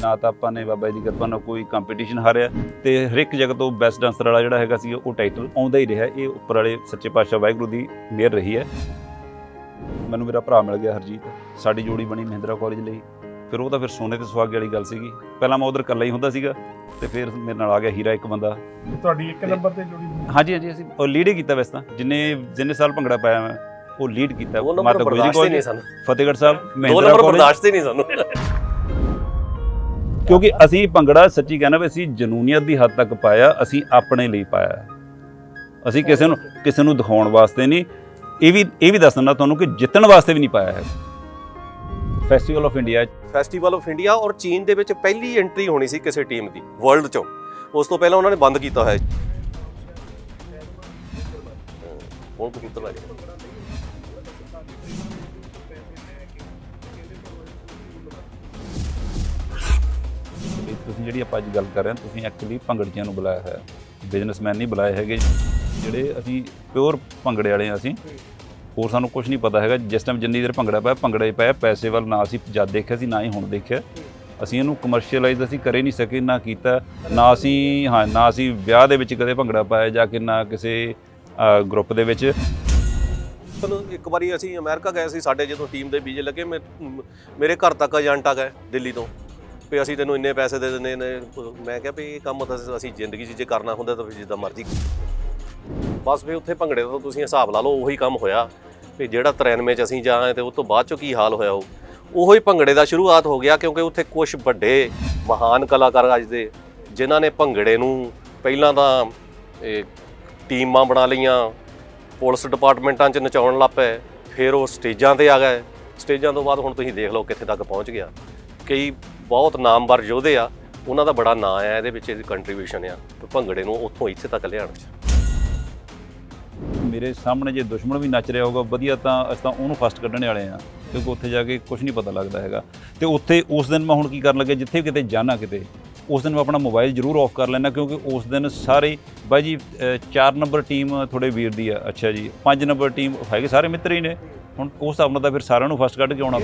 ਨਾ ਤਾਂ ਆਪਾਂ ਨੇ ਬਾਬਾ ਜੀ ਦੀ ਕਿਰਪਾ ਨਾਲ ਕੋਈ ਕੰਪੀਟੀਸ਼ਨ ਹਾਰਿਆ ਤੇ ਹਰ ਇੱਕ ਜਗ੍ਹਾ ਤੋਂ ਬੈਸਟ ਡਾਂਸਰ ਵਾਲਾ ਜਿਹੜਾ ਹੈਗਾ ਸੀ ਉਹ ਟਾਈਟਲ ਆਉਂਦਾ ਹੀ ਰਿਹਾ। ਇਹ ਉੱਪਰ ਵਾਲੇ ਸੱਚੇ ਪਾਤਸ਼ਾਹ ਵਾਹਿਗੁਰੂ ਦੀ ਮਿਹਰ ਰਹੀ ਹੈ। ਮੈਨੂੰ ਮੇਰਾ ਭਰਾ ਮਿਲ ਗਿਆ ਹਰਜੀਤ। ਸਾਡੀ ਜੋੜੀ ਬਣੀ ਮਹਿੰਦਰਾ ਕਾਲਜ ਲਈ। ਫਿਰ ਉਹ ਤਾਂ ਫਿਰ ਸੋਨੇ ਤੇ ਸੁਹਾਗੇ ਵਾਲੀ ਗੱਲ ਸੀਗੀ। ਪਹਿਲਾਂ ਮੈਂ ਉਧਰ ਇਕੱਲਾ ਹੀ ਹੁੰਦਾ ਸੀਗਾ ਤੇ ਫਿਰ ਮੇਰੇ ਨਾਲ ਆ ਗਿਆ ਹੀਰਾ ਇੱਕ ਬੰਦਾ। ਤੁਹਾਡੀ ਇੱਕ ਨੰਬਰ ਤੇ ਜੁੜੀ ਹਾਂਜੀ ਹਾਂਜੀ ਅਸੀਂ ਉਹ ਲੀਡ ਹੀ ਕੀਤਾ ਵੈਸੇ ਤਾਂ। ਜਿੰਨੇ ਜਿੰਨੇ ਸਾਲ ਭੰਗੜਾ ਪਾਇਆ ਮੈਂ ਉਹ ਲੀਡ ਕੀਤਾ। ਨੰਬਰ ਮਾਤਾ ਕਾਲਜ ਨਹੀਂ ਸਾਨੂੰ। ਫਤਿਹਗੜ੍ਹ ਸਾਹਿਬ ਦੋ ਮਹਿੰਦਰਾ ਨੰਬਰ ਕਾਲਜ ਬਰਦਾਸ਼ਤ ਹੀ ਨਹੀਂ ਸਾਨੂੰ। ਕਿਉਂਕਿ ਅਸੀਂ ਭੰਗੜਾ ਸੱਚੀ ਕਹਿੰਦਾ ਵੀ ਅਸੀਂ ਜਨੂਨੀਅਤ ਦੀ ਹੱਦ ਤੱਕ ਪਾਇਆ, ਅਸੀਂ ਆਪਣੇ ਲਈ ਪਾਇਆ। ਅਸੀਂ ਕਿਸੇ ਨੂੰ ਕਿਸੇ ਨੂੰ ਦਿਖਾਉਣ ਵਾਸਤੇ ਨਹੀਂ। ਇਹ ਵੀ ਇਹ ਵੀ ਦੱਸਣਾ ਤੁਹਾਨੂੰ ਕਿ ਜਿੱਤਣ ਵਾਸਤੇ ਵੀ ਨਹੀਂ ਪਾਇਆ ਹੈ। Festival of India festival of India ਔਰ ਚੀਨ ਦੇ ਵਿੱਚ ਪਹਿਲੀ ਐਂਟਰੀ ਹੋਣੀ ਸੀ ਕਿਸੇ ਟੀਮ ਦੀ ਵਰਲਡ ਚੋਂ। ਉਸ ਤੋਂ ਪਹਿਲਾਂ ਉਹਨਾਂ ਨੇ ਬੰਦ ਕੀਤਾ ਹੋਇਆ ਹੈ, ਹੁਣ ਕਬੂਤਰ ਲੱਗ ਗਿਆ। ਵੀ ਜਿਹੜੀ ਆਪਾਂ ਅੱਜ ਗੱਲ ਕਰ ਰਹੇ ਹਾਂ, ਤੁਸੀਂ ਐਕਚੁਅਲੀ ਭੰਗੜੀਆਂ ਨੂੰ ਬੁਲਾਇਆ ਹੈ ਬਿਜ਼ਨਸਮੈਨ ਨਹੀਂ ਬੁਲਾਏ ਹੈਗੇ। ਜਿਹੜੇ ਅਸੀਂ ਪਿਓਰ ਭੰਗੜੇ ਵਾਲੇ ਹਾਂ ਅਸੀਂ, ਹੋਰ ਸਾਨੂੰ ਕੁਝ ਨਹੀਂ ਪਤਾ ਹੈਗਾ। ਜਿਸ ਟਾਈਮ ਜਿੰਨੀ ਦੇਰ ਭੰਗੜਾ ਪਾਇਆ ਭੰਗੜੇ ਹੀ ਪਾਇਆ ਪੈਸੇ ਵੱਲ ਨਾ ਅਸੀਂ ਜਦ ਦੇਖਿਆ ਸੀ, ਨਾ ਹੀ ਹੁਣ ਦੇਖਿਆ। ਅਸੀਂ ਇਹਨੂੰ ਕਮਰਸ਼ੀਅਲਾਈਜ਼ ਅਸੀਂ ਕਰੇ ਨਹੀਂ ਸਕੇ, ਨਾ ਕੀਤਾ, ਨਾ ਅਸੀਂ, ਹਾਂ, ਨਾ ਅਸੀਂ ਵਿਆਹ ਦੇ ਵਿੱਚ ਕਦੇ ਭੰਗੜਾ ਪਾਇਆ ਜਾਂ ਕਿ ਨਾ ਕਿਸੇ ਗਰੁੱਪ ਦੇ ਵਿੱਚ। ਮਤਲਬ ਇੱਕ ਵਾਰੀ ਅਸੀਂ ਅਮਰੀਕਾ ਗਏ ਸੀ, ਸਾਡੇ ਜਦੋਂ ਟੀਮ ਦੇ ਵੀਜ਼ੇ ਲੱਗੇ ਮੇਰੇ ਘਰ ਤੱਕ ਏਜੰਟ ਆ ਗਏ ਦਿੱਲੀ ਤੋਂ। ਵੀ ਅਸੀਂ ਤੈਨੂੰ ਇੰਨੇ ਪੈਸੇ ਦੇ ਦਿੰਦੇ ਨੇ, ਮੈਂ ਕਿਹਾ ਵੀ ਇਹ ਕੰਮ ਤਾਂ ਅਸੀਂ ਜ਼ਿੰਦਗੀ 'ਚ ਜੇ ਕਰਨਾ ਹੁੰਦਾ ਤਾਂ ਫਿਰ ਜਿੱਦਾਂ ਮਰਜ਼ੀ ਬਸ ਵੀ ਉੱਥੇ ਭੰਗੜੇ ਦਾ ਤੁਸੀਂ ਹਿਸਾਬ ਲਾ ਲਓ, ਉਹੀ ਕੰਮ ਹੋਇਆ। ਵੀ ਜਿਹੜਾ 93 ਚ ਅਸੀਂ ਜਾਏ ਤੇ ਉਸ ਤੋਂ ਬਾਅਦ ਚੋਂ ਕੀ ਹਾਲ ਹੋਇਆ ਉਹ? ਉਹੀ ਭੰਗੜੇ ਦਾ ਸ਼ੁਰੂਆਤ ਹੋ ਗਿਆ ਕਿਉਂਕਿ ਉੱਥੇ ਕੁਝ ਵੱਡੇ, ਮਹਾਨ ਕਲਾਕਾਰ ਅੱਜ ਦੇ, ਜਿਨ੍ਹਾਂ ਨੇ ਭੰਗੜੇ ਨੂੰ ਪਹਿਲਾਂ ਤਾਂ ਇਹ ਟੀਮਾਂ ਬਣਾ ਲਈਆਂ, ਪੁਲਿਸ ਡਿਪਾਰਟਮੈਂਟਾਂ 'ਚ ਨਚਾਉਣ ਲੱਗ ਪਏ, ਫਿਰ ਉਹ ਸਟੇਜਾਂ ਤੇ ਆ ਗਏ। ਸਟੇਜਾਂ ਤੋਂ ਬਾਅਦ ਹੁਣ ਤੁਸੀਂ ਦੇਖ ਲਓ ਕਿੱਥੇ ਤੱਕ ਪਹੁੰਚ ਗਿਆ। ਕਈ ਬਹੁਤ ਨਾਮਵਰ ਯੋਧੇ ਆ, ਉਹਨਾਂ ਦਾ ਬੜਾ ਨਾਂ ਆ, ਇਹਦੇ ਵਿੱਚ ਇਹਦੀ ਕੰਟਰੀਬਿਊਸ਼ਨ ਆ ਭੰਗੜੇ ਨੂੰ ਉੱਥੋਂ ਇੱਥੇ ਤੱਕ ਲਿਆਉਣ 'ਚ। ਮੇਰੇ ਸਾਹਮਣੇ ਜੇ ਦੁਸ਼ਮਣ ਵੀ ਨੱਚ ਰਿਹਾ ਹੋਊਗਾ, ਵਧੀਆ ਤਾਂ ਅਸੀਂ ਤਾਂ ਉਹਨੂੰ ਫਸਟ ਕੱਢਣ ਵਾਲੇ ਆ, ਕਿਉਂਕਿ ਉੱਥੇ ਜਾ ਕੇ ਕੁਝ ਨਹੀਂ ਪਤਾ ਲੱਗਦਾ ਹੈਗਾ। ਤੇ ਉੱਥੇ ਉਸ ਦਿਨ ਮੈਂ ਹੁਣ ਕੀ ਕਰਨ ਲੱਗਿਆ, ਜਿੱਥੇ ਵੀ ਕਿਤੇ ਜਾਣਾ ਕਿਤੇ, ਉਸ ਦਿਨ ਮੈਂ ਆਪਣਾ ਮੋਬਾਈਲ ਜ਼ਰੂਰ ਆਫ ਕਰ ਲੈਣਾ ਕਿਉਂਕਿ ਉਸ ਦਿਨ ਸਾਰੇ, ਬਾਈ ਜੀ 4 ਨੰਬਰ ਟੀਮ ਥੋੜੇ ਵੀਰ ਦੀ ਆ, ਅੱਛਾ ਜੀ 5 ਨੰਬਰ ਟੀਮ ਹੈਗੇ ਸਾਰੇ ਮਿੱਤਰ ਹੀ ਨੇ, ਹੁਣ ਉਸ ਹਿਸਾਬ ਨਾਲ ਤਾਂ ਫਿਰ ਸਾਰਿਆਂ ਨੂੰ ਫਸਟ ਕੱਢ ਕੇ ਆਉਣਾ।